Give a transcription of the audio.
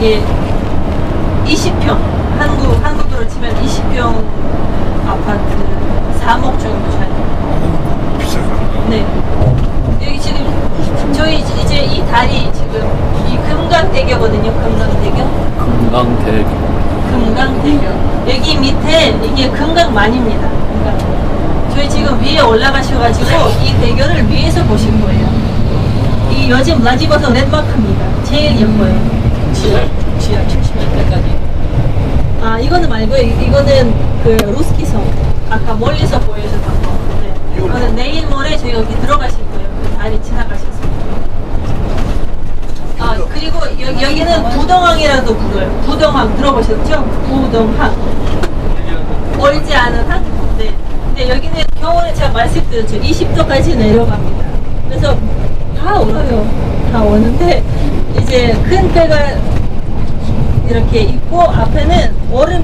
이게 20평 한국 한국으로 치면 20평 아파트 3억 정도 차이. 비싸다. 네. 여기 지금 저희 이제 이 다리 지금 이 금강대교거든요. 금강대교. 금강대교. 금강대교. 여기 밑에 이게 금강만입니다. 금강. 저희 지금 위에 올라가셔가지고 이 대교를 위에서 보실 거예요. 이 요즘 라지버섯 랜드마크입니다. 제일 예뻐요. 지하, 지하 70m까지. 아 이거는 말고요. 이- 이거는 그 루스키성. 아까 멀리서 보여줬던 거. 네. 이거는 내일 모레 저희 여기 들어가실 거예요. 그 다리 지나가셔서. 아 그리고 여, 여기는 부동항이라도 불러요. 부동항 들어보셨죠? 부동항. 멀지 않은 항. 네. 근데 여기는 겨울에 제가 말씀드렸죠. 20도까지 내려갑니다. 그래서 다 오요. 다 오는데 이제 큰 배가 이렇게 있고 앞에는 얼음